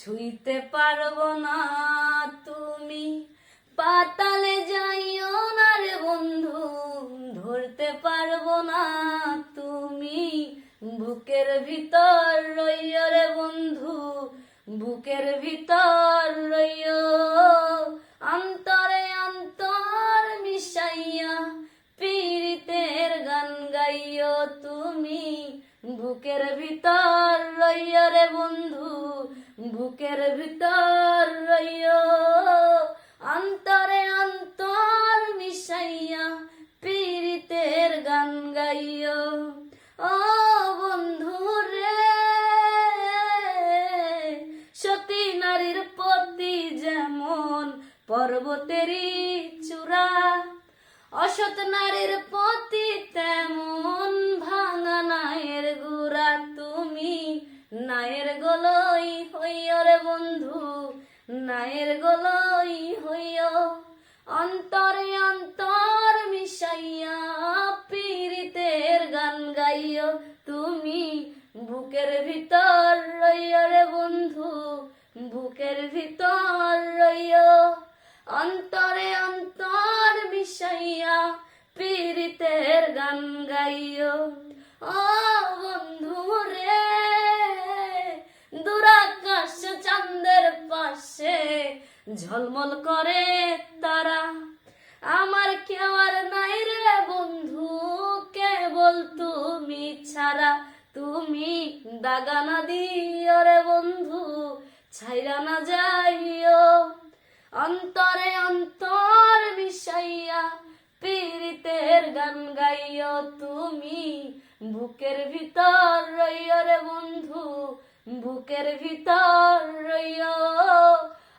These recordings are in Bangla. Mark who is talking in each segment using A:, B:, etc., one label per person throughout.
A: ছুঁইতে পারব না তুমি। পাতালে যাইও না রে বন্ধু, ধরতে পারব না তুমি। বুকের ভিতর রইয় রে বন্ধু, বুকের ভিতর রইয় অন্তরে অন্তর মিশাইয়া পীড়িতের গান গাইও তুমি। বুকের ভিতর রইয় রে বন্ধু বুকের ভিতর রইয়। অন্তরে অন্তর মিশাইয়া পীড়িতের গান গাইও ও বন্ধু রে, সতী নারীর পতি যেমন পর্বতেরই চূড়া, অসৎ নারীর পতি তেমন নায়ের গলই হইয় অন্তরে অন্তর মিশাইয়া পীড়িতের গান গাইয় তুমি বুকের ভিতর রইয় রে বন্ধু, বুকের ভিতর রইয় অন্তরে অন্তর মিশাইয়া পীড়িতের গান গাইও। ঝলমল করে তারা। আমার কেউ আর নাই রে বন্ধু, কেবল তুমি ছাড়া। তুমি দাগা না দিও রে বন্ধু, ছাইরা না যাইও। অন্তরে অন্তর মিশাইয়া পীড়িতের গান গাইও। তুমি বুকের ভিতর রইয় রে বন্ধু, বুকের ভিতর রইয়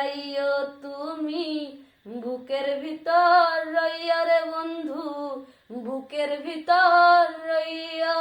A: গাইও তুমি বুকের ভিতর রইয় রে বন্ধু বুকের ভিতর রইয়